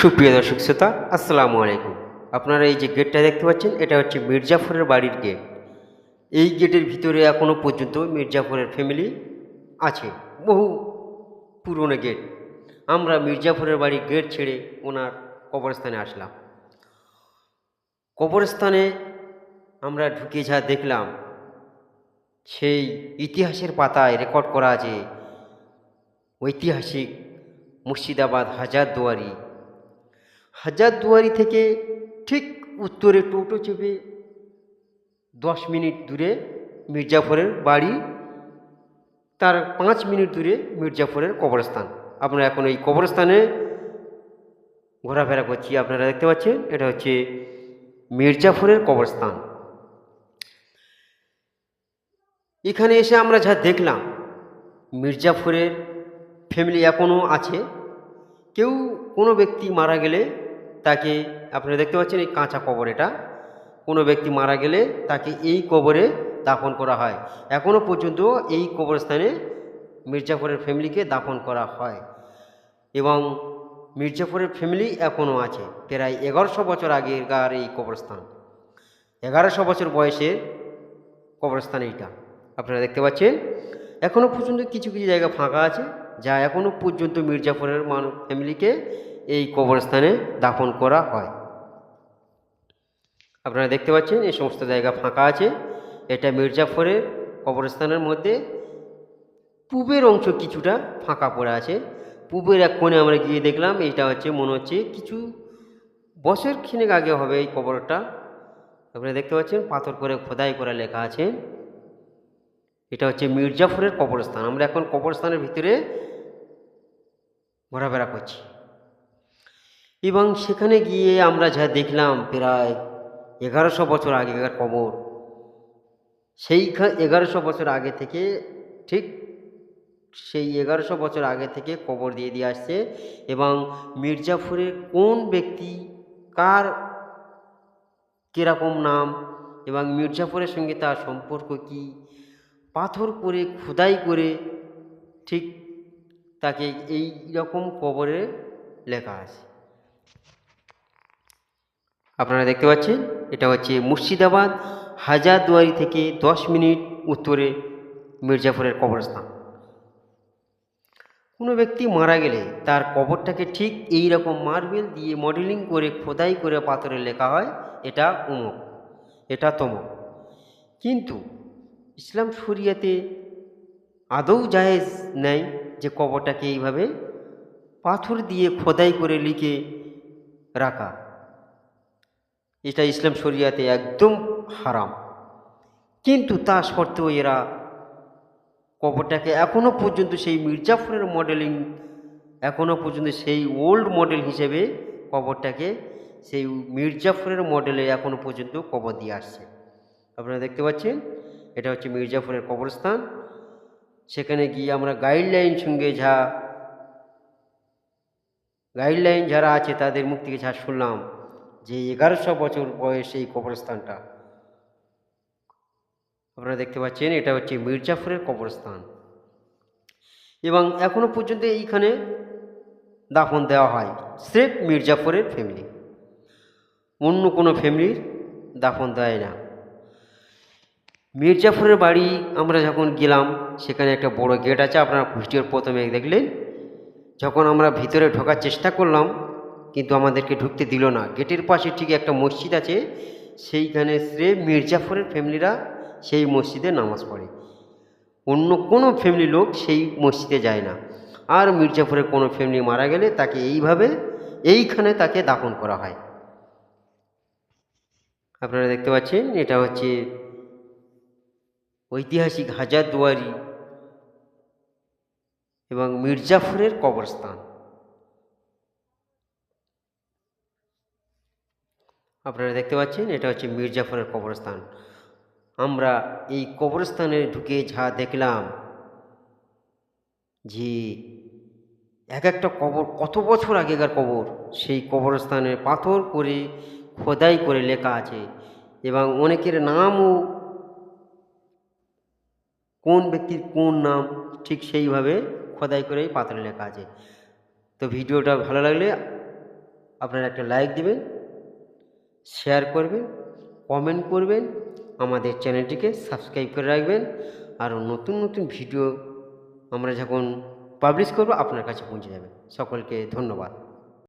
সুপ্রিয় দর্শক শ্রোতা, আসসালামু আলাইকুম। আপনারা এই যে গেটটা দেখতে পাচ্ছেন, এটা হচ্ছে মির্জাফরের বাড়ির গেট। এই গেটের ভিতরে এখনও পর্যন্ত মির্জাফরের ফ্যামিলি আছে, বহু পুরনো গেট। আমরা মির্জাফরের বাড়ির গেট ছেড়ে ওনার কবরস্থানে আসলাম। কবরস্থানে আমরা ঢুকে যা দেখলাম, সেই ইতিহাসের পাতায় রেকর্ড করা আছে, ঐতিহাসিক মুর্শিদাবাদ হাজারদুয়ারি হাজারদুয়ারি থেকে ঠিক উত্তরে টোটো চেপে দশ মিনিট দূরে মির্জাফরের বাড়ি, তার পাঁচ মিনিট দূরে মির্জাফরের কবরস্থান। আমরা এখন এই কবরস্থানে ঘোরাফেরা করছি, আপনারা দেখতে পাচ্ছেন, এটা হচ্ছে মির্জাফরের কবরস্থান। এখানে এসে আমরা যা দেখলাম, মির্জাফরের ফ্যামিলি এখনও আছে। কেউ কোনো ব্যক্তি মারা গেলে তাকে আপনারা দেখতে পাচ্ছেন এই কাঁচা কবর এটা। কোনো ব্যক্তি মারা গেলে তাকে এই কবরে দাফন করা হয়। এখনও পর্যন্ত এই কবরস্থানে মির্জাফরের ফ্যামিলিকে দাফন করা হয় এবং মির্জাফরের ফ্যামিলি এখনও আছে। প্রায় এগারোশো বছর আগেকার এই কবরস্থান। এগারোশো বছর বয়সে কবরস্থান এইটা। আপনারা দেখতে পাচ্ছেন এখনও পর্যন্ত কিছু কিছু জায়গা ফাঁকা আছে যা এখনও পর্যন্ত মির্জাফরের মানুষ ফ্যামিলিকে এই কবরস্থানে দাফন করা হয়। আপনারা দেখতে পাচ্ছেন, এই সমস্ত জায়গা ফাঁকা আছে। এটা মির্জাফরের কবরস্থানের মধ্যে। পূবের অংশ কিছুটা ফাঁকা পড়ে আছে। পূবের এক কোণে আমরা গিয়ে দেখলাম, এইটা হচ্ছে, মনে হচ্ছে কিছু বছর ক্ষণিক আগে হবে এই কবরটা। আপনারা দেখতে পাচ্ছেন, পাথর করে খোদাই করে লেখা আছে। এটা হচ্ছে মির্জাফরের কবরস্থান। আমরা এখন কবরস্থানের ভিতরে ঘোরাফেরা করছি। এবং সেখানে গিয়ে আমরা যা দেখলাম প্রায় এগারোশো বছর আগেকার কবর। সেই এগারোশো বছর আগে থেকে ঠিক সেই এগারোশো বছর আগে থেকে কবর দিয়ে দিয়ে আসছে এবং মির্জাফরের কোন ব্যক্তি, কার কীরকম নাম এবং মির্জাফরের সঙ্গে তার সম্পর্ক কী, পাথর করে, খোদাই করে ঠিক তাকে এই রকম কবরে লেখা আছে। আপনারা দেখতে পাচ্ছেন, এটা হচ্ছে মুর্শিদাবাদ হাজারদুয়ারি থেকে দশ মিনিট উত্তরে মির্জাফরের কবরস্থান। কোনো ব্যক্তি মারা গেলে তার কবরটাকে ঠিক এই রকম মার্বেল দিয়ে মডেলিং করে, খোদাই করে পাথরে লেখা হয়, এটা উমক, এটা তমক। কিন্তু ইসলাম শরিয়াতে আদৌ জায়েজ নেই যে কবরটাকে এইভাবে পাথর দিয়ে খোদাই করে লিখে রাখা। এটা ইসলাম শরিয়াতে একদম হারাম। কিন্তু তা সত্ত্বেও এরা কবরটাকে এখনও পর্যন্ত সেই মির্জাফরের মডেলিং এখনও পর্যন্ত সেই ওল্ড মডেল হিসেবে কবরটাকে সেই মির্জাফরের মডেলে এখনও পর্যন্ত কবর দিয়ে আসছে। আপনারা দেখতে পাচ্ছেন, এটা হচ্ছে মির্জাফরের কবরস্থান। সেখানে গিয়ে আমরা গাইডলাইন সঙ্গে যা গাইডলাইন যারা আছে তাদের মুখ থেকে যা শুনলাম যে এগারোশো বছর বয়স এই কবরস্থানটা। আপনারা দেখতে পাচ্ছেন, এটা হচ্ছে মির্জাফরের কবরস্থান। এবং এখনও পর্যন্ত এইখানে দাফন দেওয়া হয় স্রেফ মির্জাফরের ফ্যামিলি অন্য কোনো ফ্যামিলির দাফন দেয় না। মির্জাফরের বাড়ি আমরা যখন গেলাম, সেখানে একটা বড় গেট আছে, আপনারা ভিডিওর প্রথমে দেখলেন। যখন আমরা ভিতরে ঢোকার চেষ্টা করলাম কিন্তু আমাদেরকে ঢুকতে দিল না। গেটের পাশে ঠিক একটা মসজিদ আছে, সেইখানে শ্রে মির্জাফরের ফ্যামিলিরা সেই মসজিদে নামাজ পড়ে। অন্য কোনো ফ্যামিলি লোক সেই মসজিদে যায় না। আর মির্জাফরের কোনো ফ্যামিলি মারা গেলে তাকে এইভাবে, এইখানে তাকে দাফন করা হয়। আপনারা দেখতে পাচ্ছেন, এটা হচ্ছে ঐতিহাসিক হাজারদুয়ারি এবং মির্জাফরের কবরস্থান। আপনারা দেখতে পাচ্ছেন, এটা হচ্ছে মির্জাফরের কবরস্থান। আমরা এই কবরস্থানে ঢুকে যা দেখলাম, যে এক একটা কবর, কত বছর আগেকার কবর, সেই কবরস্থানে পাথর করে, খোদাই করে লেখা আছে। এবং অনেকের নামও কোন ব্যক্তির কোন নাম, ঠিক সেইভাবে খোদাই করেই পাথরে লেখা আছে। তো ভিডিওটা ভালো লাগলে আপনারা একটা লাইক দিবেন শেয়ার করবেন কমেন্ট করবেন, আমাদের চ্যানেলটিকে সাবস্ক্রাইব করে রাখবেন, আরও নতুন নতুন ভিডিও আমরা যখন পাবলিশ করব আপনার কাছে পৌঁছে যাবে। সকলকে ধন্যবাদ।